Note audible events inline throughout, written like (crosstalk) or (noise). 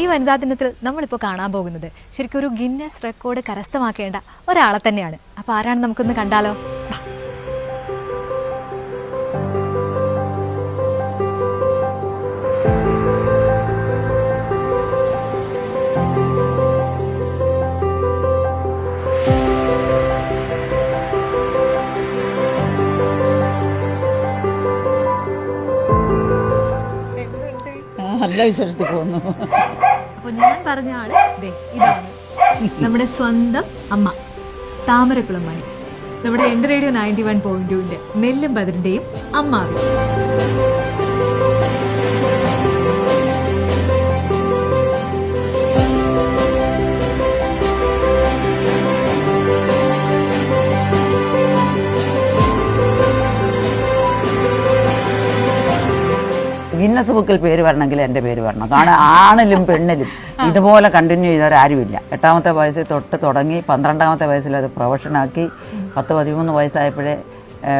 ഈ വനിതാ ദിനത്തിൽ നമ്മളിപ്പോൾ കാണാൻ പോകുന്നത് ശരിക്കും ഒരു ഗിന്നസ് റെക്കോർഡ് കരസ്ഥമാക്കേണ്ട ഒരാളെ തന്നെയാണ്. അപ്പോൾ ആരാണ് നമുക്കൊന്ന് കണ്ടാലോ? നല്ല വിശേഷത്തിൽ പോകുന്നു. അപ്പോൾ ഞാൻ പറഞ്ഞ ആൾ ദേ ഇതാണ്. നമ്മുടെ സ്വന്തം അമ്മ താമരക്കുളം മണി നമ്മുടെ എന്റെ റേഡിയോ നയന്റി വൺ പോയിന്റ് ടുവിന്റെ നെല്ലും ബദറിന്റെയും അമ്മാവി. ഗിന്നസ് ബുക്കിൽ പേര് വരണമെങ്കിൽ എന്റെ പേര് വരണം. കാരണം ആണിലും പെണ്ണിലും ഇതുപോലെ കണ്ടിന്യൂ ചെയ്തവരാരുമില്ല എട്ടാമത്തെ വയസ്സിൽ തൊട്ട് തുടങ്ങി പന്ത്രണ്ടാമത്തെ വയസ്സിൽ അത് പ്രൊഫഷനാക്കി പത്ത് പതിമൂന്ന് വയസ്സായപ്പോഴേ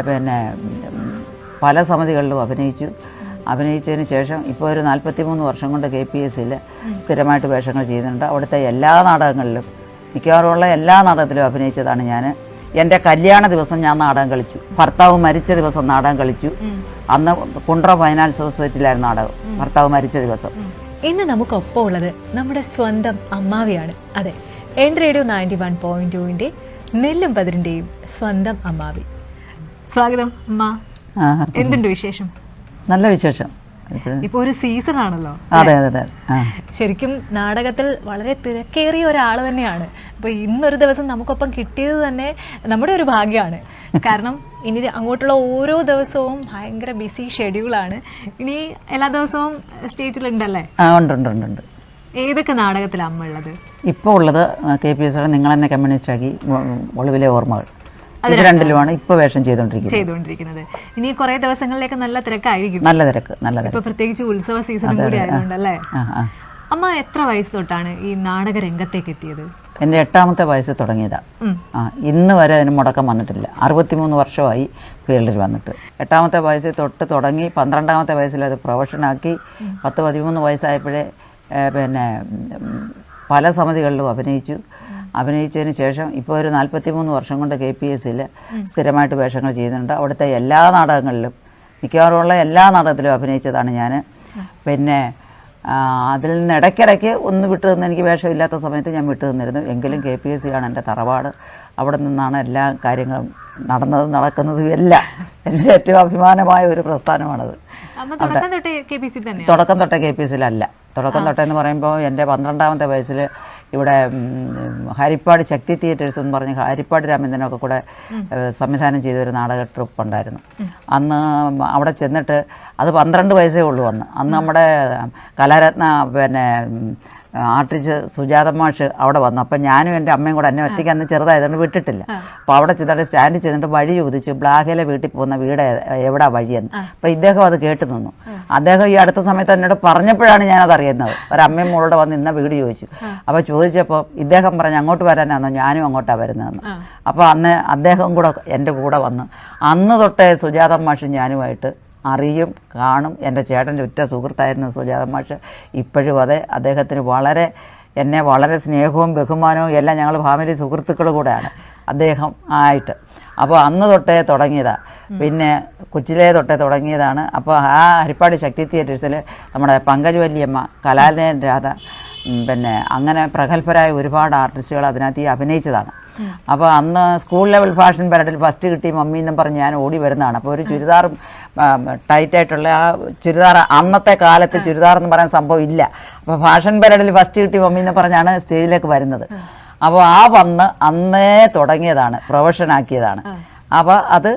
പിന്നെ പല സമിതികളിലും അഭിനയിച്ചു. അഭിനയിച്ചതിന് ശേഷം ഇപ്പോൾ ഒരു നാൽപ്പത്തി മൂന്ന് വർഷം കൊണ്ട് കെ പി എസ് സിയിൽ സ്ഥിരമായിട്ട് വേഷങ്ങൾ ചെയ്യുന്നുണ്ട്. അവിടുത്തെ എല്ലാ നാടകങ്ങളിലും മിക്കവാറുമുള്ള എല്ലാ നാടകത്തിലും അഭിനയിച്ചതാണ് ഞാൻ എന്റെ കല്യാണ ദിവസം ഞാൻ നാടകം കളിച്ചു. ഭർത്താവ് മരിച്ച ദിവസം നാടകം കളിച്ചു. അന്ന് കുണ്ട്ര ഫൈനാൻസ് സൊസൈറ്റിയിലായിരുന്നു നാടകം. ഭർത്താവ് മരിച്ച ദിവസം. ഇന്ന് നമുക്കൊപ്പം ഉള്ളത് നമ്മുടെ സ്വന്തം അമ്മാവിയാണ്. അതെ N radio ninety one point ടുവിന്റെ നെല്ലും പതിരിന്റെയും സ്വന്തം അമ്മാവി. സ്വാഗതം അമ്മ. എന്തുണ്ട് വിശേഷം? നല്ല വിശേഷം. ഇപ്പൊ ഒരു സീസൺ ആണല്ലോ. അതെ അതെ അതെ. ശരിക്കും നാടകത്തിൽ വളരെ തിരക്കേറിയ ഒരാൾ തന്നെയാണ്. അപ്പൊ ഇന്നൊരു ദിവസം നമുക്കൊപ്പം കിട്ടിയത് തന്നെ നമ്മുടെ ഒരു ഭാഗ്യമാണ് കാരണം ഇനി അങ്ങോട്ടുള്ള ഓരോ ദിവസവും ഭയങ്കര ബിസി ഷെഡ്യൂളാണ് ഇനി എല്ലാ ദിവസവും സ്റ്റേജിലുണ്ടല്ലേ ഉണ്ട് ഉണ്ട് ഉണ്ട് ഉണ്ട്. ഏതൊക്കെ നാടകത്തിലാണ് അമ്മ ഉള്ളത്? ഇപ്പോൾ ഉള്ളത് കെ പി എസ് നിങ്ങൾ തന്നെ കമ്മ്യൂണിസ്റ്റ് ആക്കി ഒളിവിലെ ഓർമ്മകൾ. ഇത് രണ്ടിലുമാണ് ഇപ്പൊ വേഷം ചെയ്തോണ്ടിരിക്കുന്നത് ചെയ്തുകൊണ്ടിരിക്കുന്നത്. ഇനി കുറെ ദിവസങ്ങളിലേക്ക് നല്ല തിരക്കായിരിക്കും. നല്ല തിരക്ക് നല്ല തിരക്ക്. ഇപ്പൊ പ്രത്യേകിച്ച് ഉത്സവ സീസണും കൂടി ആയതുകൊണ്ടല്ലേ? അമ്മ എത്ര വയസ്സ് തൊട്ടാണ് ഈ നാടക രംഗത്തേക്ക് എത്തിയത്? എന്റെ എട്ടാമത്തെ വയസ്സ് തുടങ്ങിയതാണ് ആ ഇന്ന് വരെ അതിന് മുടക്കം വന്നിട്ടില്ല. അറുപത്തിമൂന്ന് വർഷമായി ഫീൽഡിൽ വന്നിട്ട്. എട്ടാമത്തെ വയസ്സിൽ തൊട്ട് തുടങ്ങി പന്ത്രണ്ടാമത്തെ വയസ്സിൽ അത് പ്രൊഫഷനാക്കി. പത്ത് പതിമൂന്ന് വയസ്സായപ്പോഴേ പിന്നെ പല സമിതികളിലും അഭിനയിച്ചു. അഭിനയിച്ചതിന് ശേഷം ഇപ്പോൾ ഒരു നാൽപ്പത്തി മൂന്ന് വർഷം കൊണ്ട് കെ പി എസ് സിയിൽ സ്ഥിരമായിട്ട് വേഷങ്ങൾ ചെയ്യുന്നുണ്ട്. അവിടുത്തെ എല്ലാ നാടകങ്ങളിലും മിക്കവാറുമുള്ള എല്ലാ നാടകത്തിലും അഭിനയിച്ചതാണ് ഞാൻ പിന്നെ അതിൽ നിന്ന് ഇടയ്ക്കിടയ്ക്ക് ഒന്ന് വിട്ടു നിന്ന് എനിക്ക് വേഷമില്ലാത്ത സമയത്ത് ഞാൻ വിട്ടു നിന്നിരുന്നു എങ്കിലും കെ പി എസ് സി ആണ് എന്റെ തറവാട്. അവിടെ നിന്നാണ് എല്ലാ കാര്യങ്ങളും നടന്നതും നടക്കുന്നതും എല്ലാം എന്റെ ഏറ്റവും അഭിമാനമായ ഒരു പ്രസ്ഥാനമാണത്. അമ്മ തുടക്കം തൊട്ടേ കെ പി സി തന്നെ തുടക്കം തൊട്ടേ കെ പി എസ് സിയിലല്ല. തുടക്കം തൊട്ടേ എന്ന് പറയുമ്പോൾ എന്റെ പന്ത്രണ്ടാമത്തെ വയസ്സിൽ ഇവിടെ ഹരിപ്പാട് ശക്തി തിയേറ്റേഴ്സ് എന്ന് പറഞ്ഞ് ഹരിപ്പാട് രാമേന്ദ്രനൊക്കെ കൂടെ സംവിധാനം ചെയ്ത ഒരു നാടക ട്രിപ്പ് ഉണ്ടായിരുന്നു. അന്ന് അവിടെ ചെന്നിട്ട് അത് പന്ത്രണ്ട് വയസ്സേ ഉള്ളൂ അന്ന്. അന്ന് നമ്മുടെ കലാരത്ന പിന്നെ ആർട്ടിസ്റ്റ് സുജാത മാഷ് അവിടെ വന്നു. അപ്പം ഞാനും എന്റെ അമ്മയും കൂടെ എന്നെ ഒറ്റയ്ക്ക് അന്ന് ചെറുതായതുകൊണ്ട് വിട്ടിട്ടില്ല. അപ്പോൾ അവിടെ ചെന്നിട്ട് സ്റ്റാൻഡ് ചെന്നിട്ട് വഴി ചോദിച്ചു ബ്ലാഹയിലെ വീട്ടിൽ പോകുന്ന വീട് എവിടെ വഴിയെന്ന്? അപ്പോൾ ഇദ്ദേഹം അത് കേട്ട് നിന്നു. അദ്ദേഹം ഈ അടുത്ത സമയത്ത് എന്നോട് പറഞ്ഞപ്പോഴാണ് ഞാനത് അറിയുന്നത്. ഒരമ്മയും മോളോട് വന്ന് ഇന്ന വീട് ചോദിച്ചു. അപ്പോൾ ചോദിച്ചപ്പോൾ ഇദ്ദേഹം പറഞ്ഞു അങ്ങോട്ട് വരാനാണോ ഞാനും അങ്ങോട്ടാണ് വരുന്നതെന്ന്. അപ്പോൾ അന്ന് അദ്ദേഹം കൂടെ എന്റെ കൂടെ വന്ന്. അന്ന് തൊട്ടേ സുജാത മാഷും ഞാനുമായിട്ട് അറിയും കാണും. എന്റെ ചേട്ടന്റെ ഉറ്റ സുഹൃത്തായിരുന്നു സുജാത മാഷ്. ഇപ്പോഴും അതെ അദ്ദേഹത്തിന് വളരെ എന്നെ വളരെ സ്നേഹവും ബഹുമാനവും എല്ലാം ഞങ്ങൾ ഫാമിലി സുഹൃത്തുക്കൾ കൂടെയാണ് അദ്ദേഹം ആയിട്ട്. അപ്പോൾ അന്ന് തൊട്ടേ തുടങ്ങിയതാണ് പിന്നെ കൊച്ചിലെ തൊട്ടേ തുടങ്ങിയതാണ്. അപ്പോൾ ആ ഹരിപ്പാട് ശക്തി തിയേറ്റേഴ്സിൽ നമ്മുടെ പങ്കജ് വല്യമ്മ കലാലയൻ രാധ പിന്നെ അങ്ങനെ പ്രഗത്ഭരായ ഒരുപാട് ആർട്ടിസ്റ്റുകൾ അതിനകത്ത് ഈ അഭിനയിച്ചതാണ്. അപ്പോൾ അന്ന് സ്കൂൾ ലെവൽ ഫാഷൻ പരേഡിൽ ഫസ്റ്റ് കിട്ടി മമ്മി എന്നും പറഞ്ഞ് ഞാൻ ഓടി വരുന്നതാണ്. അപ്പോൾ ഒരു ചുരിദാറും ടൈറ്റായിട്ടുള്ള ആ ചുരിദാർ അന്നത്തെ കാലത്ത് ചുരിദാർ എന്ന് പറയാൻ സംഭവം ഇല്ല. അപ്പോൾ ഫാഷൻ പരേഡിൽ ഫസ്റ്റ് കിട്ടി മമ്മി എന്ന് പറഞ്ഞാണ് സ്റ്റേജിലേക്ക് വരുന്നത്. അപ്പോൾ ആ വന്ന് അന്നേ തുടങ്ങിയതാണ് പ്രൊഫഷൻ ആക്കിയതാണ് അപ്പോൾ അത്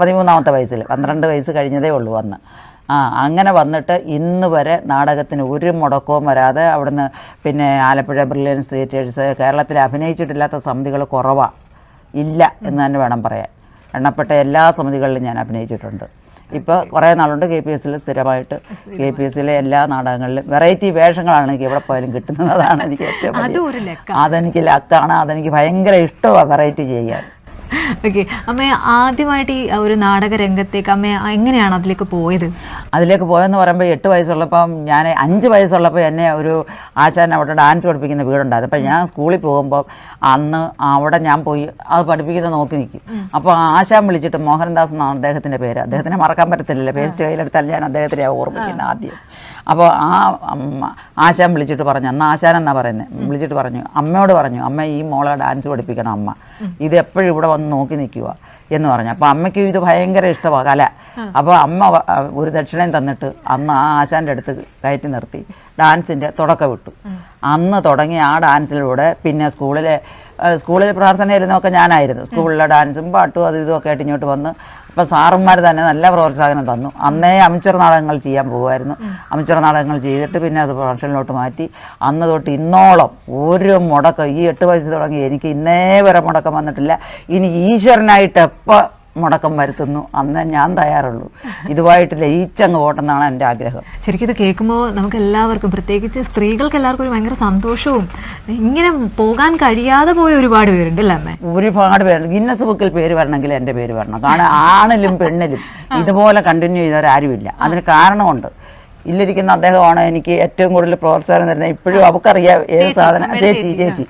പതിമൂന്നാമത്തെ വയസ്സിൽ പന്ത്രണ്ട് വയസ്സ് കഴിഞ്ഞതേ ഉള്ളൂ അന്ന്. ആ അങ്ങനെ വന്നിട്ട് ഇന്ന് വരെ നാടകത്തിന് ഒരു മുടക്കവും വരാതെ അവിടുന്ന് പിന്നെ ആലപ്പുഴ ബ്രില്യൻസ് തിയേറ്റേഴ്സ് കേരളത്തിൽ അഭിനയിച്ചിട്ടില്ലാത്ത സമിതികൾ കുറവാണ് ഇല്ല എന്ന് തന്നെ വേണം പറയാൻ. എണ്ണപ്പെട്ട എല്ലാ സമിതികളിലും ഞാൻ അഭിനയിച്ചിട്ടുണ്ട്. ഇപ്പോൾ കുറേ നാളുണ്ട് കെ പി എസിൽ സ്ഥിരമായിട്ട്. കെ പി എസിലെ എല്ലാ നാടകങ്ങളിലും വെറൈറ്റി വേഷങ്ങളാണ് എനിക്ക് എവിടെ പോയാലും കിട്ടുന്നത്. അതാണ് എനിക്ക് ഏറ്റവും അതെനിക്ക് ലക്കാണ്. അതെനിക്ക് ഭയങ്കര ഇഷ്ടമാണ് വെറൈറ്റി ചെയ്യാൻ. ഓക്കെ അമ്മ ആദ്യമായിട്ട് ഈ ഒരു നാടക രംഗത്തേക്ക് അമ്മ എങ്ങനെയാണ് അതിലേക്ക് പോയത്? അതിലേക്ക് പോയെന്ന് പറയുമ്പോൾ എട്ട് വയസ്സുള്ളപ്പം ഞാൻ അഞ്ച് വയസ്സുള്ളപ്പോൾ എന്നെ ഒരു ആശാൻ അവിടെ ഡാൻസ് പഠിപ്പിക്കുന്ന വീടുണ്ടായിരുന്നു. അപ്പം ഞാൻ സ്കൂളിൽ പോകുമ്പോൾ അന്ന് അവിടെ ഞാൻ പോയി അത് പഠിപ്പിക്കുന്നത് നോക്കി നിൽക്കും അപ്പോൾ ആശാൻ വിളിച്ചിട്ട് മോഹൻദാസ് എന്നാണ് അദ്ദേഹത്തിന്റെ പേര്. അദ്ദേഹത്തിനെ മറക്കാൻ പറ്റത്തില്ലല്ലോ. പേസ്റ്റ് കയ്യിലെടുത്താൽ ഞാൻ അദ്ദേഹത്തിനെ ഓർമ്മിക്കുന്നത് ആദ്യം. അപ്പോൾ ആ ആശാൻ വിളിച്ചിട്ട് പറഞ്ഞു അന്ന് ആശാൻ എന്നാ പറയുന്നത് വിളിച്ചിട്ട് പറഞ്ഞു അമ്മയോട് പറഞ്ഞു അമ്മ ഈ മോളെ ഡാൻസ് പഠിപ്പിക്കണം അമ്മ. ഇത് എപ്പോഴും ഇവിടെ വന്ന് നോക്കി നിൽക്കുക എന്ന് പറഞ്ഞു. അപ്പോൾ അമ്മയ്ക്ക് ഇത് ഭയങ്കര ഇഷ്ടമാണ് കല അപ്പോൾ അമ്മ ഒരു ദക്ഷിണയും തന്നിട്ട് അന്ന് ആ ആശാന്റെ അടുത്ത് കയറ്റി നിർത്തി. ഡാൻസിന്റെ തുടക്കം വിട്ടു. അന്ന് തുടങ്ങി ആ ഡാൻസിലൂടെ പിന്നെ സ്കൂളിലെ സ്കൂളിൽ പ്രാർത്ഥനയിരുന്നൊക്കെ ഞാനായിരുന്നു. സ്കൂളിലെ ഡാൻസും പാട്ടും അത് ഇതുമൊക്കെ ആയിട്ട് ഇങ്ങോട്ട് വന്ന് അപ്പം സാറന്മാർ തന്നെ നല്ല പ്രോത്സാഹനം തന്നു. അന്നേ അമിച്ചർ നാടകങ്ങൾ ചെയ്യാൻ പോകുമായിരുന്നു അമിച്ചർ നാടകങ്ങൾ ചെയ്തിട്ട് പിന്നെ അത് പ്രൊഫഷനിലോട്ട് മാറ്റി. അന്ന് തൊട്ട് ഇന്നോളം ഒരു മുടക്കം ഈ എട്ട് വയസ്സ് തുടങ്ങി എനിക്ക് ഇന്നേ വരെ മുടക്കം വന്നിട്ടില്ല. ഇനി ഈശ്വരനായിട്ട് എപ്പോൾ മുടക്കം വരുത്തുന്നു. അന്ന് ഞാൻ തയ്യാറുള്ളൂ. ഇതുമായിട്ട് ലയിച്ചങ്ങ് ഓട്ടെന്നാണ് എന്റെ ആഗ്രഹം. ശരിക്കും ഇത് കേൾക്കുമ്പോൾ നമുക്ക് എല്ലാവർക്കും പ്രത്യേകിച്ച് സ്ത്രീകൾക്ക് എല്ലാവർക്കും ഒരു ഭയങ്കര സന്തോഷവും ഇങ്ങനെ പോകാൻ കഴിയാതെ പോയ ഒരുപാട് പേരുണ്ട് അല്ലേ അമ്മേ? ഒരുപാട് പേരുണ്ട്. ഗിന്നസ് ബുക്കിൽ പേര് വരണമെങ്കിൽ എന്റെ പേര് വരണം. കാരണം ആണിലും പെണ്ണിലും ഇതുപോലെ കണ്ടിന്യൂ ചെയ്തവരാരുമില്ല അതിന് കാരണമുണ്ട്. ഇല്ലിരിക്കുന്ന അദ്ദേഹമാണ് എനിക്ക് ഏറ്റവും കൂടുതൽ പ്രോത്സാഹനം തരുന്നത്. ഇപ്പോഴും അവക്കറിയാം ഏത് സാധനം ചേച്ചി ചേച്ചി.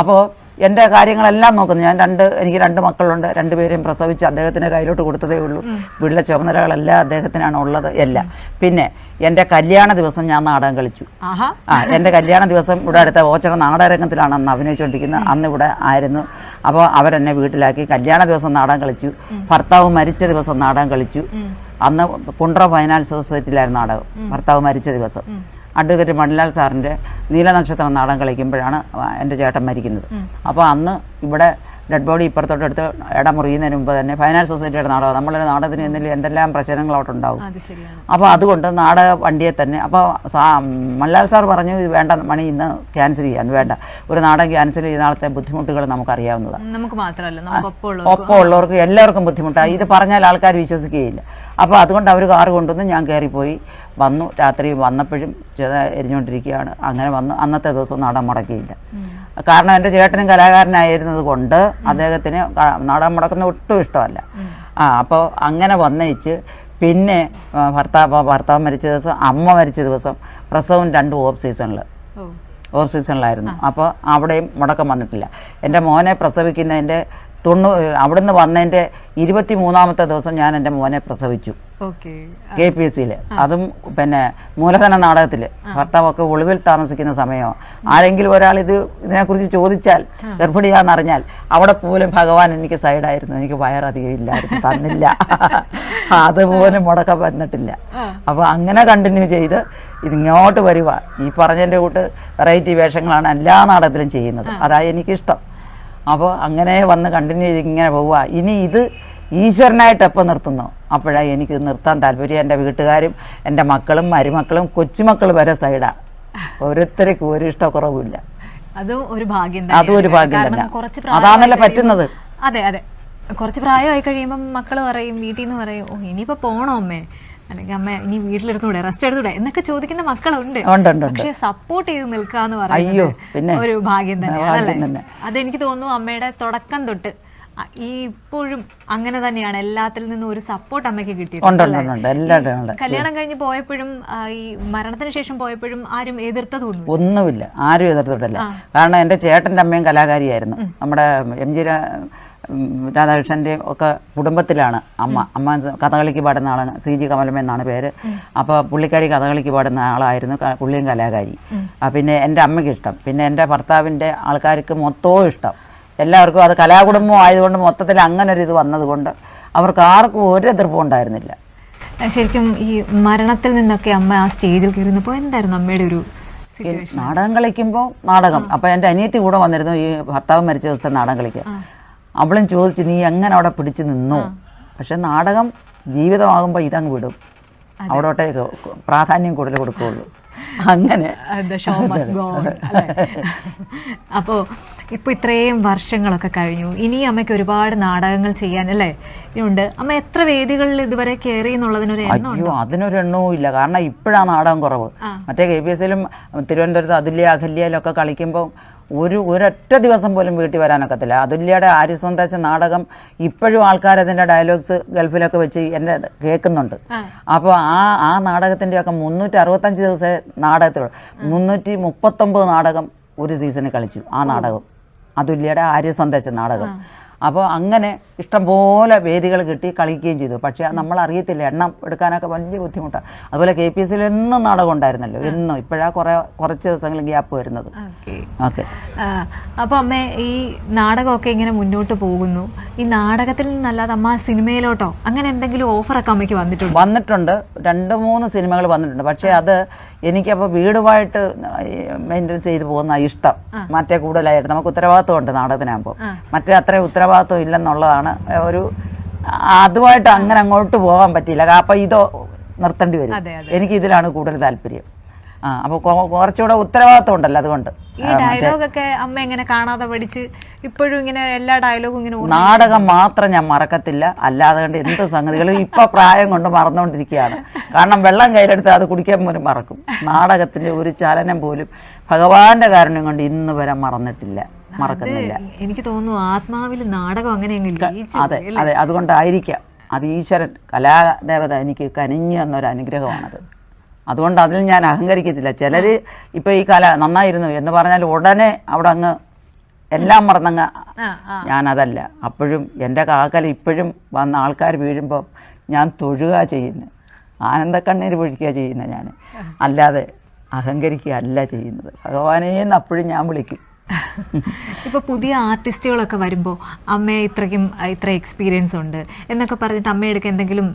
അപ്പോൾ എന്റെ കാര്യങ്ങളെല്ലാം നോക്കുന്നു. ഞാൻ രണ്ട് എനിക്ക് രണ്ട് മക്കളുണ്ട്. രണ്ടുപേരെയും പ്രസവിച്ച് അദ്ദേഹത്തിന്റെ കയ്യിലോട്ട് കൊടുത്തതേ ഉള്ളൂ. വീട്ടിലെ ചുമതലകളെല്ലാം അദ്ദേഹത്തിനാണ് ഉള്ളത്. എല്ലാം. പിന്നെ എന്റെ കല്യാണ ദിവസം ഞാൻ നാടകം കളിച്ചു. ആ എന്റെ കല്യാണ ദിവസം ഇവിടെ അടുത്ത ഓച്ചറ നാടകരംഗത്തിലാണ് അന്ന് അഭിനയിച്ചുകൊണ്ടിരിക്കുന്നത് അന്ന് ഇവിടെ ആയിരുന്നു. അപ്പോൾ അവരെന്നെ വീട്ടിലാക്കി കല്യാണ ദിവസം നാടകം കളിച്ചു. ഭർത്താവ് മരിച്ച ദിവസം നാടകം കളിച്ചു. അന്ന് കുണ്ട്ര ഫൈനാൻസ് സൊസൈറ്റിയിലായിരുന്നു നാടകം. ഭർത്താവ് മരിച്ച ദിവസം. അഡ്വക്കേറ്റ് മണിലാൽ സാറിന്റെ നീലനക്ഷത്രം നാടകം കളിക്കുമ്പോഴാണ് എന്റെ ചേട്ടൻ മരിക്കുന്നത്. അപ്പോൾ അന്ന് ഇവിടെ ഡെഡ് ബോഡി ഇപ്പുറത്തോട്ട് എടുത്ത് ഇടം മുറിയുന്നതിന് മുമ്പ് തന്നെ ഫൈനാൻസ് സൊസൈറ്റിയുടെ നാടകം നമ്മളൊരു നാടകത്തിന് എന്തെങ്കിലും എന്തെല്ലാം പ്രശ്നങ്ങൾ അവിടെ ഉണ്ടാവും അപ്പോൾ അതുകൊണ്ട് നാടക വണ്ടിയെ തന്നെ അപ്പോൾ സാ മല്ലാർ സാർ പറഞ്ഞു ഇത് വേണ്ട മണി ഇന്ന് ക്യാൻസൽ ചെയ്യാൻ വേണ്ട. ഒരു നാടകം ക്യാൻസൽ ചെയ്യുന്ന ആളത്തെ ബുദ്ധിമുട്ടുകൾ നമുക്കറിയാവുന്നതാണ്. നമുക്ക് മാത്രമല്ല ഒപ്പം ഉള്ളവർക്ക് എല്ലാവർക്കും ബുദ്ധിമുട്ടാണ് ഇത് പറഞ്ഞാൽ ആൾക്കാർ വിശ്വസിക്കുകയില്ല. അപ്പോൾ അതുകൊണ്ട് അവർ കാറ് കൊണ്ടുവന്ന് ഞാൻ കയറിപ്പോയി. വന്നു രാത്രി വന്നപ്പോഴും ചെറിയ എരിഞ്ഞുകൊണ്ടിരിക്കുകയാണ്. അങ്ങനെ വന്ന് അന്നത്തെ ദിവസം നാടൻ മുടക്കിയില്ല. കാരണം എന്റെ ചേട്ടനും കലാകാരനായിരുന്നത് കൊണ്ട് അദ്ദേഹത്തിന് നാടകം മുടക്കുന്ന ഒട്ടും ഇഷ്ടമല്ല. ആ അപ്പോൾ അങ്ങനെ വന്നയിച്ച് പിന്നെ ഭർത്താവ് ഭർത്താവ് മരിച്ച ദിവസം അമ്മ മരിച്ച ദിവസം പ്രസവം രണ്ട് ഓഫ് സീസണിൽ ഓഫ് സീസണിലായിരുന്നു. അപ്പോൾ അവിടെയും മുടക്കം വന്നിട്ടില്ല. എന്റെ മോനെ പ്രസവിക്കുന്നതിന്റെ തൊണ്ണൂ അവിടുന്ന് വന്നതിന്റെ ഇരുപത്തി മൂന്നാമത്തെ ദിവസം ഞാൻ എന്റെ മോനെ പ്രസവിച്ചു. കെ പി എസ് സിയിൽ അതും പിന്നെ മൂലധന നാടകത്തിൽ ഭർത്താവൊക്കെ ഒളിവിൽ താമസിക്കുന്ന സമയമോ ആരെങ്കിലും ഒരാൾ ഇത് ഇതിനെക്കുറിച്ച് ചോദിച്ചാൽ ഗർഭിണിയാണെന്നറിഞ്ഞാൽ അവിടെ പോലും ഭഗവാൻ എനിക്ക് സൈഡായിരുന്നു. എനിക്ക് വയറധികം ഇല്ലായിരുന്നു. തന്നില്ല. (laughs) അതുപോലും മുടക്ക വന്നിട്ടില്ല. അപ്പോൾ അങ്ങനെ കണ്ടിന്യൂ ചെയ്ത് ഇതിങ്ങോട്ട് വരുവാ. ഈ പറഞ്ഞതിന്റെ കൂട്ട് വെറൈറ്റി വേഷങ്ങളാണ് എല്ലാ നാടകത്തിലും ചെയ്യുന്നത്. അതാ എനിക്കിഷ്ടം. അപ്പോൾ അങ്ങനെ വന്ന് കണ്ടിന്യൂ ചെയ്ത് ഇങ്ങനെ പോവുക. ഇനി ഇത് ഈശ്വരനായിട്ട് എപ്പോൾ നിർത്തുന്നു? അപ്പോഴാണ് എനിക്ക് നിർത്താൻ താല്പര്യം. എന്റെ വീട്ടുകാരും എന്റെ മക്കളും മരുമക്കളും കൊച്ചുമക്കൾ വരെ സൈഡാണ് ഓരോരുത്തർക്കും ഒരു ഇഷ്ടക്കുറവുമില്ല. അതും ഒരു ഭാഗ്യം അതും ഒരു. ഭാഗ്യം തന്നെ. അതാണല്ലോ പറ്റുന്നത്. അതെ അതെ. കുറച്ച് പ്രായമായി കഴിയുമ്പോൾ മക്കൾ പറയും വീട്ടിൽ നിന്ന് പറയും ഓ ഇനിയിപ്പോ പോണോ അമ്മേ? അല്ലെങ്കിൽ അമ്മ ഇനി വീട്ടിലെടുത്തൂടെ റെസ്റ്റ് എടുത്തൂടെ എന്നൊക്കെ ചോദിക്കുന്ന മക്കളുണ്ട് പക്ഷെ സപ്പോർട്ട് ചെയ്ത് നിൽക്കാന്ന് അയ്യോ, പറയുന്നത്. ഒരു ഭാഗ്യം തന്നെയാണ്. അതെനിക്ക് തോന്നുന്നു അമ്മയുടെ തുടക്കം തൊട്ട് ഈ ഇപ്പോഴും അങ്ങനെ തന്നെയാണ്. എല്ലാത്തിൽ നിന്നും ഒരു സപ്പോർട്ട് അമ്മയ്ക്ക് കിട്ടിയിട്ടുണ്ട് കല്യാണം കഴിഞ്ഞ് പോയപ്പോഴും ഈ മരണത്തിന് ശേഷം പോയപ്പോഴും ആരും എതിർത്തതും ഒന്നുമില്ല. ആരും എതിർത്തിട്ടില്ല. കാരണം എന്റെ ചേട്ടന്റെ അമ്മയും കലാകാരിയായിരുന്നു. നമ്മുടെ എം ജി രാധാകൃഷ്ണന്റെ രാധാകൃഷ്ണന്റെയും ഒക്കെ കുടുംബത്തിലാണ് അമ്മ. അമ്മ കഥകളിക്ക് പാടുന്ന ആളാണ്. സി ജി കമലമ്മ എന്നാണ് പേര്. അപ്പോൾ പുള്ളിക്കാരി കഥകളിക്ക് പാടുന്ന ആളായിരുന്നു പുള്ളിയും കലാകാരി. പിന്നെ എന്റെ അമ്മയ്ക്ക് ഇഷ്ടം. പിന്നെ എന്റെ ഭർത്താവിന്റെ ആൾക്കാർക്ക് മൊത്തവും ഇഷ്ടം. എല്ലാവർക്കും അത് കലാകുടുംബം ആയതുകൊണ്ട് മൊത്തത്തിൽ അങ്ങനെ ഒരു ഇത് വന്നതുകൊണ്ട് അവർക്ക് ആർക്കും ഒരു എതിർപ്പും ഉണ്ടായിരുന്നില്ല. ശരിക്കും ഈ മരണത്തിൽ നിന്നൊക്കെ അമ്മ ആ സ്റ്റേജിൽ കയറുന്നപ്പോൾ എന്തായിരുന്നു അമ്മയുടെ ഒരു നാടകം കളിക്കുമ്പോൾ നാടകം. അപ്പം എന്റെ അനിയത്തി കൂടെ വന്നിരുന്നു ഈ ഭർത്താവ് മരിച്ച ദിവസത്തെ നാടകം കളിക്കാൻ. അവളും ചോദിച്ചു നീ എങ്ങനെ അവിടെ പിടിച്ചു നിന്നു? പക്ഷെ നാടകം ജീവിതമാകുമ്പോൾ ഇതങ്ങ് വിടും. അവിടോട്ടേ പ്രാധാന്യം കൂടുതൽ കൊടുക്കുകയുള്ളൂ. അങ്ങനെ. (laughs) അപ്പോൾ ഇപ്പോൾ ഇത്രയും വർഷങ്ങളൊക്കെ കഴിഞ്ഞു. ഇനി അമ്മയ്ക്ക് ഒരുപാട് നാടകങ്ങൾ ചെയ്യാൻ അല്ലേ? ഉണ്ട് അമ്മ എത്ര വേദികളിൽ ഇതുവരെ കയറി എന്നുള്ളതിനൊരു അയ്യോ അതിനൊരു എണ്ണവും ഇല്ല. കാരണം ഇപ്പോഴാണ് നാടകം കുറവ്. മറ്റേ കെ പി എസിലും തിരുവനന്തപുരത്ത് അതുല്യ അഹല്യയിലൊക്കെ കളിക്കുമ്പോൾ ഒരു ഒരൊറ്റ ദിവസം പോലും വീട്ടിൽ വരാനൊക്കത്തില്ല. അതുല്യയുടെ ആര്യ സന്ദേശ നാടകം ഇപ്പോഴും ആൾക്കാർ അതിന്റെ ഡയലോഗ്സ് ഗൾഫിലൊക്കെ വെച്ച് എന്റെ കേൾക്കുന്നുണ്ട്. അപ്പോൾ ആ ആ നാടകത്തിന്റെയൊക്കെ മുന്നൂറ്റി അറുപത്തഞ്ച് ദിവസമേ നാടകത്തിലുള്ളൂ. മുന്നൂറ്റി മുപ്പത്തൊമ്പത് നാടകം ഒരു സീസണിൽ കളിച്ചു ആ നാടകം. അതുല്യയുടെ ആര്യ സന്ദേശ നാടകം അപ്പോൾ അങ്ങനെ ഇഷ്ടംപോലെ വേദികൾ കിട്ടി കളിക്കുകയും ചെയ്തു. പക്ഷേ നമ്മൾ അറിയത്തില്ല എണ്ണം എടുക്കാനൊക്കെ വലിയ ബുദ്ധിമുട്ടാണ് അതുപോലെ കെ പി എസ് സിയിൽ എന്നും നാടകം ഉണ്ടായിരുന്നല്ലോ. എന്നും. ഇപ്പോഴാ കുറേ കുറച്ച് ദിവസങ്ങൾ ഗ്യാപ്പ് വരുന്നത്. ഓക്കെ. അപ്പോൾ അപ്പൊ അമ്മ ഈ നാടകമൊക്കെ ഇങ്ങനെ മുന്നോട്ട് പോകുന്നു. ഈ നാടകത്തിൽ നിന്നല്ലാതെ അമ്മ സിനിമയിലോട്ടോ അങ്ങനെ എന്തെങ്കിലും ഓഫറൊക്കെ അമ്മയ്ക്ക് വന്നിട്ടുണ്ട്? വന്നിട്ടുണ്ട്. രണ്ട് മൂന്ന് സിനിമകൾ വന്നിട്ടുണ്ട്. പക്ഷേ അത് എനിക്കപ്പോൾ വീടുമായിട്ട് മെയിന്റെയിൻ ചെയ്തു പോകുന്ന ഇഷ്ടം. മറ്റേ കൂടുതലായിട്ട് നമുക്ക് ഉത്തരവാദിത്വം ഉണ്ട് നാടകത്തിനാകുമ്പോൾ മറ്റേ അത്രയും ഉത്തരവാദിത്വം ഇല്ലെന്നുള്ളതാണ് ഒരു അതുമായിട്ട് അങ്ങനെ അങ്ങോട്ട് പോകാൻ പറ്റിയില്ല. അപ്പം ഇതോ നിർത്തേണ്ടി വരും. എനിക്ക് ഇതിലാണ് കൂടുതൽ താല്പര്യം. ആ അപ്പോൾ കുറച്ചുകൂടെ ഉത്തരവാദിത്വം ഉണ്ടല്ലോ അതുകൊണ്ട്. ഈ ഡയലോഗൊക്കെ അമ്മ എങ്ങനെ കാണാതെ പഠിച്ച് ഇപ്പോഴും ഇങ്ങനെ എല്ലാ ഡയലോഗും ഇങ്ങനെ നാടകം മാത്രം ഞാൻ മറക്കത്തില്ല. അല്ലാതെ കണ്ട് എന്ത് സംഗതികളും ഇപ്പൊ പ്രായം കൊണ്ട് മറന്നുകൊണ്ടിരിക്കുകയാണ് കാരണം വെള്ളം കയ്യിലെടുത്ത് അത് കുടിക്കാൻ പോലും മറക്കും. നാടകത്തിന്റെ ഒരു ചലനം പോലും ഭഗവാന്റെ കാരണം കൊണ്ട് ഇന്ന് വരെ മറന്നിട്ടില്ല. മറക്കുന്നില്ല. എനിക്ക് തോന്നുന്നു ആത്മാവിൽ നാടകം അങ്ങനെ അതെ അതെ. അതുകൊണ്ടായിരിക്കാം. അത് ഈശ്വരൻ കലാദേവത എനിക്ക് കനിഞ്ഞു എന്നൊരു അനുഗ്രഹമാണത് അതുകൊണ്ട് അതിൽ ഞാൻ അഹങ്കരിക്കത്തില്ല. ചിലർ ഇപ്പോൾ ഈ കല നന്നായിരുന്നു എന്ന് പറഞ്ഞാൽ ഉടനെ അവിടെ അങ്ങ് എല്ലാം മറന്നങ്ങ് ഞാനതല്ല. അപ്പോഴും എന്റെ കാക്കൽ ഇപ്പോഴും വന്ന ആൾക്കാർ വീഴുമ്പോൾ ഞാൻ തൊഴുക ചെയ്യുന്നത് ആനന്ദക്കണ്ണീര് പൊഴിക്കുക ചെയ്യുന്നത് ഞാൻ അല്ലാതെ അഹങ്കരിക്കുക അല്ല ചെയ്യുന്നത്. ഭഗവാനേന്ന് അപ്പോഴും ഞാൻ വിളിക്കും. ഇപ്പൊ പുതിയ ആർട്ടിസ്റ്റുകളൊക്കെ വരുമ്പോൾ അമ്മയെ ഇത്രയ്ക്കും ഇത്ര എക്സ്പീരിയൻസ് ഉണ്ട് എന്നൊക്കെ പറഞ്ഞിട്ട് അമ്മയെടുക്ക് എന്തെങ്കിലും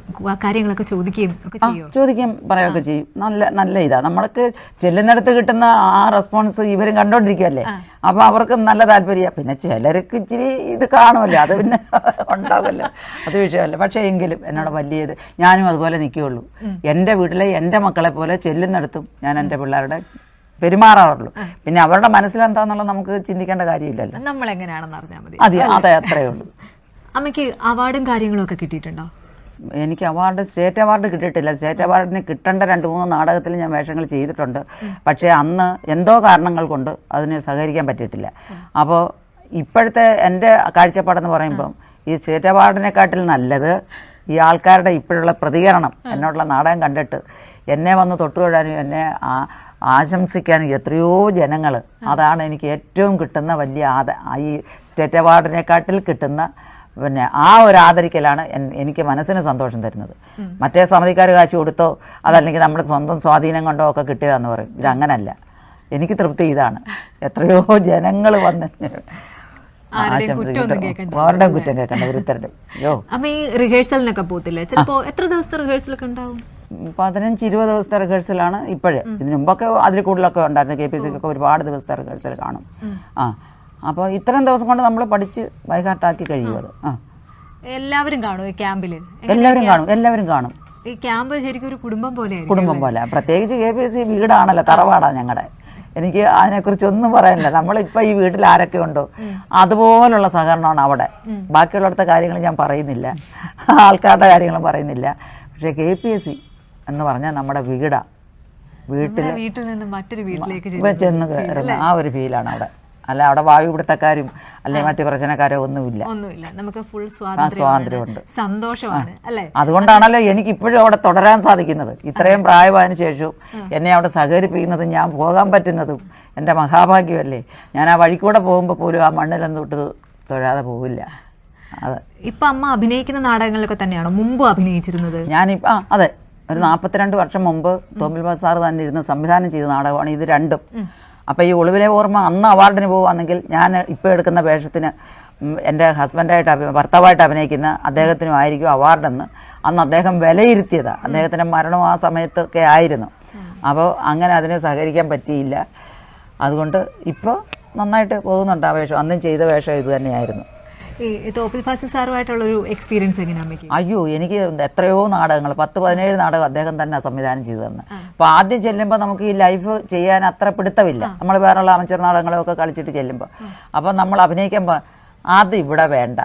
കാര്യങ്ങളൊക്കെ ചോദിക്കുകയും ഒക്കെ ചെയ്യും? ചോദിക്കുകയും പറയുകയൊക്കെ ചെയ്യും. നല്ല നല്ല ഇതാ. നമ്മൾക്ക് ചെല്ലുന്നിടത്ത് കിട്ടുന്ന ആ റെസ്പോൺസ് ഇവരും കണ്ടോണ്ടിരിക്കുകയല്ലേ അപ്പോൾ അവർക്ക് നല്ല താല്പര്യം. പിന്നെ ചിലർക്ക് ഇച്ചിരി ഇത് കാണുമല്ലോ. അത് പിന്നെ (laughs) ഉണ്ടാവുമല്ലോ. അത് വിഷയമല്ല. പക്ഷേ എങ്കിലും എന്നോട് വലിയത് ഞാനും അതുപോലെ നിൽക്കുകയുള്ളൂ. എന്റെ വീട്ടിലെ എന്റെ മക്കളെ പോലെ ചെല്ലുന്നിടത്തും ഞാൻ എന്റെ പിള്ളേരുടെ പെരുമാറാറുള്ളൂ. പിന്നെ അവരുടെ മനസ്സിലെന്താന്നുള്ളത് നമുക്ക് ചിന്തിക്കേണ്ട കാര്യമില്ലല്ലോ. നമ്മൾ എങ്ങനെയാണെന്ന് അറിഞ്ഞാൽ മതി. അതെ അതെ അത്രയേ ഉള്ളൂ. അമ്മയ്ക്ക് അവാർഡും കാര്യങ്ങളും ഒക്കെ കിട്ടിയിട്ടുണ്ടോ? എനിക്ക് അവാർഡ് സ്റ്റേറ്റ് അവാർഡ് കിട്ടിയിട്ടില്ല. സ്റ്റേറ്റ് അവാർഡിന് കിട്ടേണ്ട രണ്ട് മൂന്ന് നാടകത്തിൽ ഞാൻ വേഷങ്ങൾ ചെയ്തിട്ടുണ്ട്. പക്ഷേ അന്ന് എന്തോ കാരണങ്ങൾ കൊണ്ട് അതിന് സഹകരിക്കാൻ പറ്റിയിട്ടില്ല. അപ്പോൾ ഇപ്പോഴത്തെ എന്റെ കാഴ്ചപ്പാടെന്ന് പറയുമ്പം ഈ സ്റ്റേറ്റ് അവാർഡിനെക്കാട്ടിൽ നല്ലത് ഈ ആൾക്കാരുടെ ഇപ്പോഴുള്ള പ്രതികരണം എന്നോടുള്ള നാടകം കണ്ടിട്ട് എന്നെ വന്ന് തൊട്ടുകൊഴാനും എന്നെ ആ- ആശംസിക്കാനും എത്രയോ ജനങ്ങൾ അതാണ് എനിക്ക് ഏറ്റവും കിട്ടുന്ന വലിയ ആദ ഈ സ്റ്റേറ്റ് അവാർഡിനെക്കാട്ടിൽ കിട്ടുന്ന പിന്നെ ആ ഒരു ആദരിക്കലാണ് എനിക്ക് മനസ്സിന് സന്തോഷം തരുന്നത്. മറ്റേ സമിതിക്കാർ കാശ് കൊടുത്തോ അതല്ലെങ്കിൽ നമ്മുടെ സ്വന്തം സ്വാധീനം കൊണ്ടോ ഒക്കെ കിട്ടിയതാന്ന് പറയും. ഇതങ്ങനല്ല. എനിക്ക് തൃപ്തി ഇതാണ്. എത്രയോ ജനങ്ങൾ വന്ന്. അവരുടെ കുറ്റം കേൾക്കണ്ട. ഒരുത്തരുടെ. അപ്പൊ ഈ റിഹേഴ്സലിനൊക്കെ പോകത്തില്ലേ? ചിലപ്പോ എത്ര ദിവസത്തെ റിഹേഴ്സലൊക്കെ ഉണ്ടാവും? പതിനഞ്ച് ഇരുപത് ദിവസത്തെ റിഹേഴ്സലാണ് ഇപ്പോഴും. ഇതിനു മുമ്പൊക്കെ അതിൽ കൂടുതലൊക്കെ ഉണ്ടായിരുന്നു. കെ പി സി ഒക്കെ ഒരുപാട് ദിവസത്തെ റിഹേഴ്സൽ കാണും. ആ. അപ്പോൾ ഇത്രയും ദിവസം കൊണ്ട് നമ്മൾ പഠിച്ച് ബൈഹാർട്ടാക്കി കഴിയും അത് ആ. എല്ലാവരും കാണും ഈ ക്യാമ്പിൽ എല്ലാവരും കാണും. എല്ലാവരും കാണും. ഈ ക്യാമ്പ് ശരിക്കും ഒരു കുടുംബം പോലെ കുടുംബം പോലെ. പ്രത്യേകിച്ച് കെ പി എസ് സി വീടാണല്ലോ തറവാടാണ് ഞങ്ങളുടെ എനിക്ക് അതിനെക്കുറിച്ച് ഒന്നും പറയാനില്ല. നമ്മളിപ്പോൾ ഈ വീട്ടിൽ ആരൊക്കെ ഉണ്ടോ? അതുപോലുള്ള സഹകരണമാണ് അവിടെ. ബാക്കിയുള്ളിടത്തെ കാര്യങ്ങൾ ഞാൻ പറയുന്നില്ല. ആൾക്കാരുടെ കാര്യങ്ങളും പറയുന്നില്ല. പക്ഷേ കെ പി എസ് സി എന്ന് പറഞ്ഞാൽ നമ്മുടെ വീടാ. വീട്ടിൽ വീട്ടിൽ നിന്ന് മറ്റൊരു വീട്ടിലേക്ക് ചെന്ന് കയറുന്ന ആ ഒരു ഫീലാണ് അവിടെ. അല്ല അവിടെ വായു പിടുത്തക്കാരും അല്ലെങ്കിൽ മറ്റു പ്രശ്നക്കാരോ ഒന്നുമില്ല. ഒന്നുമില്ല. നമുക്ക് ഫുൾ സ്വാതന്ത്ര്യമുണ്ട്. സ്വാതന്ത്ര്യമാണ്. സന്തോഷമാണ് അല്ലേ? അതുകൊണ്ടാണല്ലോ എനിക്ക് ഇപ്പോഴും അവിടെ തുടരാൻ സാധിക്കുന്നത്. ഇത്രയും പ്രായമായതിനു ശേഷവും എന്നെ അവിടെ സഹകരിപ്പിക്കുന്നതും ഞാൻ പോകാൻ പറ്റുന്നതും എന്റെ മഹാഭാഗ്യമല്ലേ. ഞാൻ ആ വഴിക്കൂടെ പോകുമ്പോൾ പോലും ആ മണ്ണിലൊന്നും തൊട്ട് തൊഴാതെ പോകില്ല അതെ ഇപ്പൊ അമ്മ അഭിനയിക്കുന്ന നാടകങ്ങളിലൊക്കെ തന്നെയാണോ? മുമ്പ് അഭിനയിച്ചിരുന്നത്? ഞാനിപ്പോൾ ആ അതെ. ഒരു നാൽപ്പത്തിരണ്ട് വർഷം മുമ്പ് തോമിൽ ബസാർ തന്നെ ഇരുന്ന് സംവിധാനം ചെയ്ത നാടകമാണ് ഇത് രണ്ടും. അപ്പോൾ ഈ ഒളിവിലെ ഓർമ്മ അന്ന് അവാർഡിന് പോവുകയാണെങ്കിൽ ഞാൻ ഇപ്പോൾ എടുക്കുന്ന വേഷത്തിന് എന്റെ ഹസ്ബൻഡായിട്ട് അഭി ഭർത്താവായിട്ട് അഭിനയിക്കുന്ന അദ്ദേഹത്തിനും ആയിരിക്കും അവാർഡെന്ന് അന്ന് അദ്ദേഹം വിലയിരുത്തിയതാണ് അദ്ദേഹത്തിന്റെ മരണം ആ സമയത്തൊക്കെ ആയിരുന്നു. അപ്പോൾ അങ്ങനെ അതിനെ സഹകരിക്കാൻ പറ്റിയില്ല. അതുകൊണ്ട് ഇപ്പോൾ നന്നായിട്ട് പോകുന്നുണ്ട് ആ വേഷം. അന്നും ചെയ്ത വേഷം ഇത് തന്നെയായിരുന്നു. ഈ തോപ്പിൽ ഫാസി സാറുമായിട്ടുള്ള ഒരു എക്സ്പീരിയൻസ് എങ്ങനെയാ അയ്യോ എനിക്ക് എത്രയോ നാടകങ്ങൾ പത്ത് പതിനേഴ് നാടകം അദ്ദേഹം തന്നെ സംവിധാനം ചെയ്തു തന്നെ. അപ്പോൾ ആദ്യം ചെല്ലുമ്പോൾ നമുക്ക് ഈ ലൈഫ് ചെയ്യാൻ അത്ര പിടുത്തമില്ല. നമ്മൾ വേറെയുള്ള അമച്ചർ നാടകങ്ങളൊക്കെ കളിച്ചിട്ട് ചെല്ലുമ്പോൾ അപ്പോൾ നമ്മൾ അഭിനയിക്കുമ്പോൾ അത് ഇവിടെ വേണ്ട.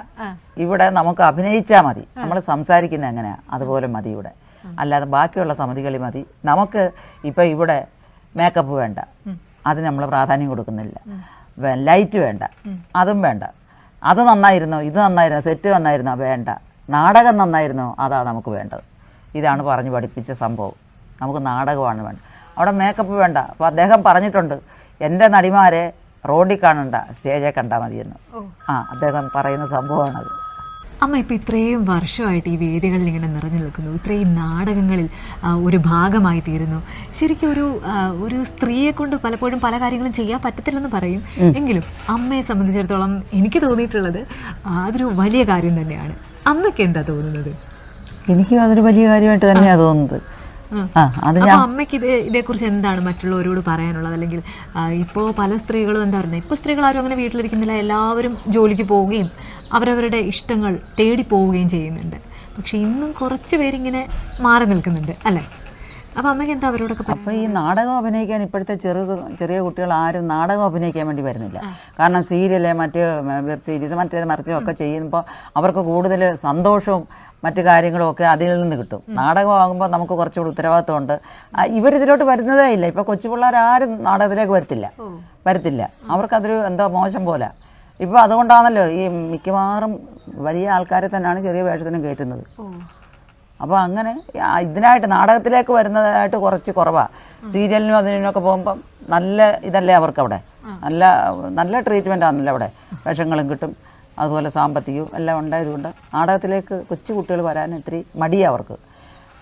ഇവിടെ നമുക്ക് അഭിനയിച്ചാൽ മതി. നമ്മൾ സംസാരിക്കുന്നത് എങ്ങനെയാണ് അതുപോലെ മതി ഇവിടെ. അല്ലാതെ ബാക്കിയുള്ള സമിതികളിൽ മതി. നമുക്ക് ഇപ്പൊ ഇവിടെ മേക്കപ്പ് വേണ്ട. അതിന് നമ്മൾ പ്രാധാന്യം കൊടുക്കുന്നില്ല. ലൈറ്റ് വേണ്ട. അതും വേണ്ട. അത് നന്നായിരുന്നോ ഇത് നന്നായിരുന്നോ സെറ്റ് നന്നായിരുന്നോ വേണ്ട. നാടകം നന്നായിരുന്നോ അതാ നമുക്ക് വേണ്ടത്. ഇതാണ് പറഞ്ഞ് പഠിപ്പിച്ച സംഭവം. നമുക്ക് നാടകമാണ് വേണ്ടത്. അവിടെ മേക്കപ്പ് വേണ്ട. അപ്പോൾ അദ്ദേഹം പറഞ്ഞിട്ടുണ്ട് എന്റെ നടിമാരെ റോഡിൽ കാണണ്ട സ്റ്റേജേ കണ്ടാൽ മതിയെന്ന്. ആ അദ്ദേഹം പറയുന്ന സംഭവമാണത്. അമ്മ ഇപ്പം ഇത്രയും വർഷമായിട്ട് ഈ വേദികളിൽ ഇങ്ങനെ നിറഞ്ഞു നിൽക്കുന്നു. ഇത്രയും നാടകങ്ങളിൽ ഒരു ഭാഗമായി തീരുന്നു. ശരിക്കും ഒരു ഒരു സ്ത്രീയെ കൊണ്ട് പലപ്പോഴും പല കാര്യങ്ങളും ചെയ്യാൻ പറ്റത്തില്ലെന്ന് പറയും. എങ്കിലും അമ്മയെ സംബന്ധിച്ചിടത്തോളം എനിക്ക് തോന്നിയിട്ടുള്ളത് അതൊരു വലിയ കാര്യം തന്നെയാണ്. അമ്മയ്ക്ക് എന്താ തോന്നുന്നത്? എനിക്കും അതൊരു വലിയ കാര്യമായിട്ട് തന്നെയാണ് തോന്നുന്നത്. അമ്മയ്ക്ക് ഇത് ഇതേക്കുറിച്ച് എന്താണ് മറ്റുള്ളവരോട് പറയാനുള്ളത്? അല്ലെങ്കിൽ ഇപ്പോൾ ഇപ്പോ പല സ്ത്രീകളും എന്താ പറയുന്നത്? ഇപ്പൊ സ്ത്രീകൾ ആരും അങ്ങനെ വീട്ടിലിരിക്കുന്നില്ല. എല്ലാവരും ജോലിക്ക് പോവുകയും അവരവരുടെ ഇഷ്ടങ്ങൾ തേടി പോവുകയും ചെയ്യുന്നുണ്ട്. പക്ഷെ ഇന്നും കുറച്ച് പേരിങ്ങനെ മാറി നിൽക്കുന്നുണ്ട് അല്ലേ? അപ്പം അമ്മയ്ക്ക് എന്താ അവരോടൊക്കെ അപ്പോൾ ഈ നാടകം അഭിനയിക്കാൻ ഇപ്പോഴത്തെ ചെറു ചെറിയ കുട്ടികൾ ആരും നാടകം അഭിനയിക്കാൻ വേണ്ടി വരുന്നില്ല. കാരണം സീരിയൽ മറ്റ് വെബ് സീരീസ് മറ്റേത് മറിച്ചും ഒക്കെ ചെയ്യുമ്പോൾ അവർക്ക് കൂടുതൽ സന്തോഷവും മറ്റു കാര്യങ്ങളും ഒക്കെ അതിൽ നിന്ന് കിട്ടും. നാടകമാകുമ്പോൾ നമുക്ക് കുറച്ചുകൂടി ഉത്തരവാദിത്വമുണ്ട്. ഇവരിതിലോട്ട് വരുന്നതേ ഇല്ല. ഇപ്പോൾ കൊച്ചു പിള്ളേർ ആരും നാടകത്തിലേക്ക് വരത്തില്ല. വരത്തില്ല. അവർക്കതൊരു എന്തോ മോശം പോലെ. ഇപ്പോൾ അതുകൊണ്ടാണല്ലോ ഈ മിക്കവാറും വലിയ ആൾക്കാരെ തന്നെയാണ് ചെറിയ വേഷത്തിനും കയറ്റുന്നത്. അപ്പോൾ അങ്ങനെ ഇതിനായിട്ട് നാടകത്തിലേക്ക് വരുന്നതായിട്ട് കുറച്ച് കുറവാണ് സീരിയലിനും അതിനൊക്കെ പോകുമ്പം നല്ല ഇതല്ലേ അവർക്ക് അവിടെ നല്ല നല്ല ട്രീറ്റ്മെന്റ് ആണല്ലോ അവിടെ. വേഷങ്ങളും കിട്ടും. അതുപോലെ സാമ്പത്തികവും എല്ലാം ഉണ്ടായതുകൊണ്ട് നാടകത്തിലേക്ക് കൊച്ചു കുട്ടികൾ വരാൻ ഇത്തിരി മടിയാണ് അവർക്ക്.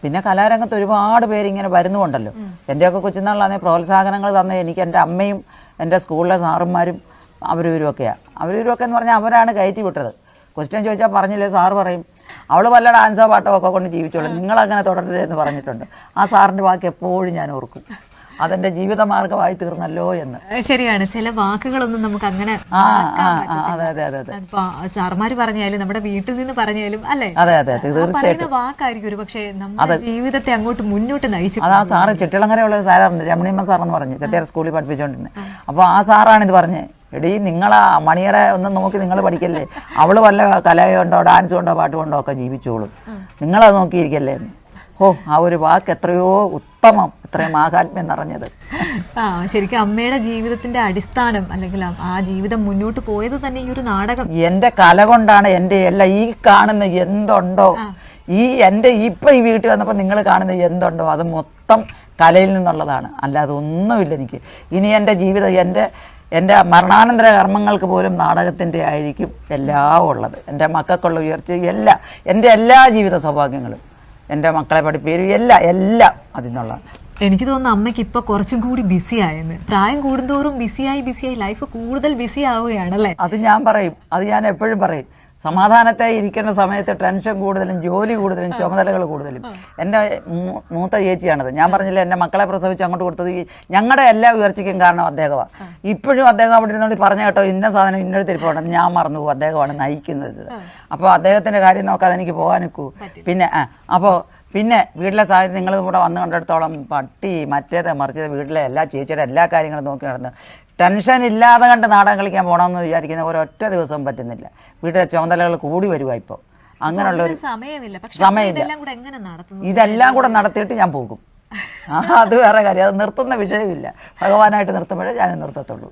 പിന്നെ കലാരംഗത്ത് ഒരുപാട് പേര് ഇങ്ങനെ വരുന്നുമുണ്ടല്ലോ എന്റെയൊക്കെ കൊച്ചുനാളിലാണെങ്കിൽ പ്രോത്സാഹനങ്ങൾ തന്നെ എനിക്ക് എന്റെ അമ്മയും എന്റെ സ്കൂളിലെ സാറുമാരും അവരൂരുമൊക്കെയാണ് അവരൂരുമൊക്കെ എന്ന് പറഞ്ഞാൽ അവരാണ് കയറ്റി വിട്ടത്. ക്വസ്റ്റ്യൻ ചോദിച്ചാൽ പറഞ്ഞില്ലേ സാറ് പറയും. അവൾ വല്ല ഡാൻസോ പാട്ടോ ഒക്കെ കൊണ്ട് ജീവിച്ചോളൂ. നിങ്ങളങ്ങനെ തുടരരുത് എന്ന് പറഞ്ഞിട്ടുണ്ട്. ആ സാറിന്റെ വാക്ക് എപ്പോഴും ഞാൻ ഓർക്കും. അതെന്റെ ജീവിതമാർഗമായി തീർന്നല്ലോ എന്ന്. ശരിയാണ്. ചില വാക്കുകളൊന്നും നമുക്ക് അങ്ങനെ അതെ അതെ അതെ അതെ. പറഞ്ഞാലും നമ്മുടെ വീട്ടിൽ നിന്ന് പറഞ്ഞാലും അല്ലേ? അതെ അതെ അതെ ആ തീർച്ചയായും പറയുന്ന വാക്കായിരിക്കും ഒരു പക്ഷേ നമ്മുടെ ജീവിതത്തെ അങ്ങോട്ട് മുന്നോട്ട് നയിച്ചു അതാ സാറ് ചെട്ടിളങ്ങരയുള്ള സാറാണ്. രമണിയമ്മ സാറെന്ന് പറഞ്ഞു. ചെത്തിയാർ സ്കൂളിൽ പഠിപ്പിച്ചുകൊണ്ടിരുന്നത് അപ്പോൾ ആ സാറാണ് ഇത് പറഞ്ഞത് എടീ നിങ്ങളാ മണിയുടെ ഒന്നും നോക്കി നിങ്ങൾ പഠിക്കല്ലേ? അവൾ വല്ല കലയുണ്ടോ ഡാൻസ് കൊണ്ടോ പാട്ട് കൊണ്ടോ ഒക്കെ ജീവിച്ചോളും. നിങ്ങളത് നോക്കിയിരിക്കല്ലേ? എന്ന് ഓ ആ ഒരു വാക്ക് എത്രയോ ഉത്തമം ഇത്രയും മാഹാത്മ്യം നിറഞ്ഞത്. ആ ശരിക്കും അമ്മയുടെ ജീവിതത്തിന്റെ അടിസ്ഥാനം അല്ലെങ്കിൽ ആ- ജീവിതം മുന്നോട്ട് പോയത് തന്നെ ഈ ഒരു നാടകം. എന്റെ കല കൊണ്ടാണ് എന്റെ എല്ലാം ഈ കാണുന്ന എന്തുണ്ടോ ഈ എന്റെ ഇപ്പം ഈ വീട്ടിൽ വന്നപ്പോൾ നിങ്ങൾ കാണുന്ന എന്തുണ്ടോ അത് മൊത്തം കലയിൽ നിന്നുള്ളതാണ്. അല്ലാതെ ഒന്നുമില്ല എനിക്ക്. ഇനി എന്റെ ജീവിതം എന്റെ എന്റെ മരണാനന്തര കർമ്മങ്ങൾക്ക് പോലും നാടകത്തിന്റെ ആയിരിക്കും എല്ലാം ഉള്ളത്. എന്റെ മക്കൾക്കുള്ള ഉയർച്ച എല്ലാ എന്റെ എല്ലാ ജീവിത സൗഭാഗ്യങ്ങളും എന്റെ മക്കളെ പഠിപ്പേരും എല്ലാം എല്ലാം അതിൽ നിന്നുള്ളതാണ്. എനിക്ക് തോന്നുന്നു അമ്മയ്ക്ക് ഇപ്പൊ കുറച്ചും കൂടി ബിസി ആയെന്ന്. പ്രായം കൂടുന്തോറും ബിസിയായി ബിസിയായി ലൈഫ് കൂടുതൽ ബിസി ആവുകയാണല്ലേ? അത് ഞാൻ പറയും. അത് ഞാൻ എപ്പോഴും പറയും. സമാധാനത്തെ ഇരിക്കേണ്ട സമയത്ത് ടെൻഷൻ കൂടുതലും ജോലി കൂടുതലും ചുമതലകൾ കൂടുതലും. എന്റെ മൂത്ത ചേച്ചിയാണത്. ഞാൻ പറഞ്ഞില്ല എന്റെ മക്കളെ പ്രസവിച്ച് അങ്ങോട്ട് കൊടുത്തത് ഈ ഞങ്ങളുടെ എല്ലാ ഉയർച്ചയ്ക്കും കാരണം അദ്ദേഹമാണ് ഇപ്പോഴും അദ്ദേഹം അവിടെ ഇരുന്നോണ്ട് പറഞ്ഞു കേട്ടോ ഇന്ന സാധനം ഇന്നൊരു തിരിപ്പോണ്ടെന്ന് ഞാൻ മറന്നു പോകും അദ്ദേഹമാണ് നയിക്കുന്നത്. അപ്പോൾ അദ്ദേഹത്തിന്റെ കാര്യം നോക്കാതെ എനിക്ക് പോകാനൊക്കൂ പിന്നെ ആ അപ്പോൾ പിന്നെ വീട്ടിലെ സാഹചര്യം നിങ്ങൾ ഇവിടെ വന്ന് കണ്ടിടത്തോളം പട്ടി മറ്റേത് മറിച്ചത് വീട്ടിലെ എല്ലാ ചേച്ചിയുടെ എല്ലാ കാര്യങ്ങളും നോക്കി നടന്ന് ടെൻഷൻ ഇല്ലാതെ കണ്ട് നാടകം കളിക്കാൻ പോകണമെന്ന് വിചാരിക്കുന്ന ഒരൊറ്റ ദിവസം പറ്റുന്നില്ല. വീട്ടിലെ ചുമതലകൾ കൂടി വരുക ഇപ്പോൾ അങ്ങനെയുള്ള ഒരു സമയമില്ല. ഇതെല്ലാം കൂടെ നടത്തിയിട്ട് ഞാൻ പോകും. അത് വേറെ കാര്യം. അത് നിർത്തുന്ന വിഷയമില്ല. ഭഗവാനായിട്ട് നിർത്തുമ്പോഴേ ഞാൻ നിർത്തത്തുള്ളൂ.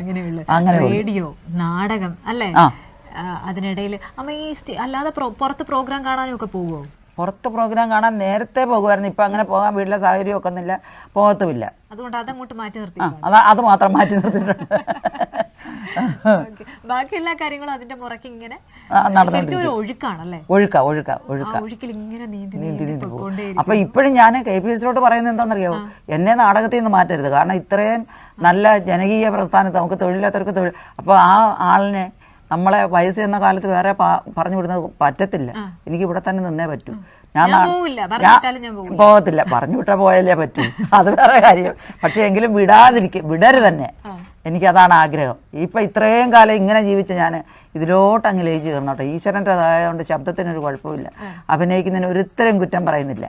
അങ്ങനെയുള്ള. റേഡിയോ നാടകം അല്ലേ? അതിനിടയിൽ അമ്മ ഈ അല്ലാതെ പുറത്ത് പ്രോഗ്രാം കാണാനും ഒക്കെ പോകുമോ പുറത്ത് പ്രോഗ്രാം കാണാൻ നേരത്തെ പോകുമായിരുന്നു. ഇപ്പം അങ്ങനെ പോകാൻ വീട്ടിലെ സാഹചര്യം ഒക്കെ ഒന്നില്ല പോകത്തുമില്ല. അതുകൊണ്ട് അതങ്ങോട്ട് മാറ്റി നിർത്തി അതാ അത് മാത്രം മാറ്റി നിർത്തിയിട്ടുണ്ട്. ബാക്കി എല്ലാ കാര്യങ്ങളും അതിന്റെ മുറയ്ക്ക് ഇങ്ങനെ ഒരു ഒഴുക്കാണല്ലേ? ഒഴുക്ക ഒഴുക്ക ഒഴുക്ക. ഒഴുക്കിൽ ഇങ്ങനെ നീന്തി നീന്തി നീന്തി നീന്തി അപ്പൊ ഇപ്പോഴും ഞാൻ കെ പി എസിലോട്ട് പറയുന്നത് എന്താണെന്നറിയോ എന്നെ നാടകത്തിൽ നിന്ന് മാറ്റരുത്. കാരണം ഇത്രയും നല്ല ജനകീയ പ്രസ്ഥാനത്ത് നമുക്ക് തൊഴിലില്ലാത്തവർക്ക് തൊഴിൽ അപ്പോൾ ആ ആളിനെ നമ്മളെ വയസ്സ് എന്ന കാലത്ത് വേറെ പറഞ്ഞു വിടുന്നത് പറ്റത്തില്ല. എനിക്ക് ഇവിടെ തന്നെ നിന്നേ പറ്റൂ. ഞാൻ പോകത്തില്ല. പറഞ്ഞു വിട്ടാൽ പോയാലേ പറ്റൂ. അത് വേറെ കാര്യം. പക്ഷെ എങ്കിലും വിടാതിരിക്കും വിടരുത് തന്നെ എനിക്കതാണ് ആഗ്രഹം. ഇപ്പൊ ഇത്രയും കാലം ഇങ്ങനെ ജീവിച്ച ഞാൻ ഇതിലോട്ട് അങ്ങ് ലയിച്ച് കയറണോട്ടെ ഈശ്വരന്റെതായതുകൊണ്ട് ശബ്ദത്തിനൊരു കുഴപ്പമില്ല. അഭിനയിക്കുന്നതിന് ഒരിത്തരം കുറ്റം പറയുന്നില്ല.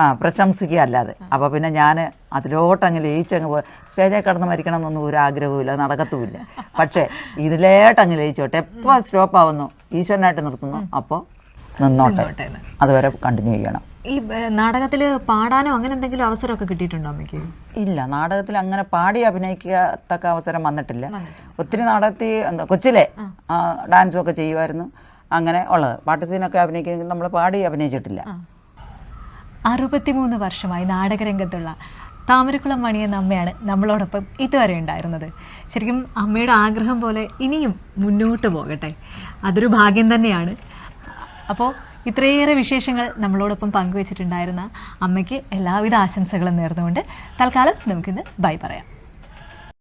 ആ പ്രശംസിക്കുക അല്ലാതെ അപ്പോൾ പിന്നെ ഞാൻ അതിലോട്ട് അങ്ങ് ലയിച്ചങ്ങ് പോ സ്റ്റേജിൽ കടന്ന് മരിക്കണം എന്നൊന്നും ഒരു ആഗ്രഹവുമില്ല. നടക്കത്തുമില്ല. പക്ഷേ ഇതിലേട്ട് അങ്ങ് ലയിച്ചോട്ടെ. എപ്പോൾ സ്റ്റോപ്പ് ആവുന്നു? ഈശ്വരനായിട്ട് നിർത്തുന്നു. അപ്പോൾ നിന്നോട്ടെ. അതുവരെ കണ്ടിന്യൂ ചെയ്യണം. ഈ നാടകത്തിൽ പാടാനോ അങ്ങനെ എന്തെങ്കിലും അവസരമൊക്കെ കിട്ടിയിട്ടുണ്ടോ അമ്മയ്ക്ക്? ഇല്ല നാടകത്തിൽ അങ്ങനെ പാടി അഭിനയിക്കത്തക്ക അവസരം വന്നിട്ടില്ല. ഒത്തിരി നാടകത്തിൽ എന്താ കൊച്ചിലെ ഡാൻസും ഒക്കെ ചെയ്യുമായിരുന്നു. അങ്ങനെ ഉള്ളത്. പാട്ട് സീനൊക്കെ അഭിനയിക്കുന്ന നമ്മൾ പാടി അഭിനയിച്ചിട്ടില്ല. അറുപത്തിമൂന്ന് വർഷമായി നാടകരംഗത്തുള്ള താമരക്കുളം മണി എന്ന അമ്മയാണ് നമ്മളോടൊപ്പം ഇതുവരെ ഉണ്ടായിരുന്നത്. ശരിക്കും അമ്മയുടെ ആഗ്രഹം പോലെ ഇനിയും മുന്നോട്ട് പോകട്ടെ. അതൊരു ഭാഗ്യം തന്നെയാണ്. അപ്പോൾ ഇത്രയേറെ വിശേഷങ്ങൾ നമ്മളോടൊപ്പം പങ്കുവച്ചിട്ടുണ്ടായിരുന്ന അമ്മയ്ക്ക് എല്ലാവിധ ആശംസകളും നേർന്നുകൊണ്ട് തൽക്കാലം നമുക്കിന്ന് ബൈ പറയാം.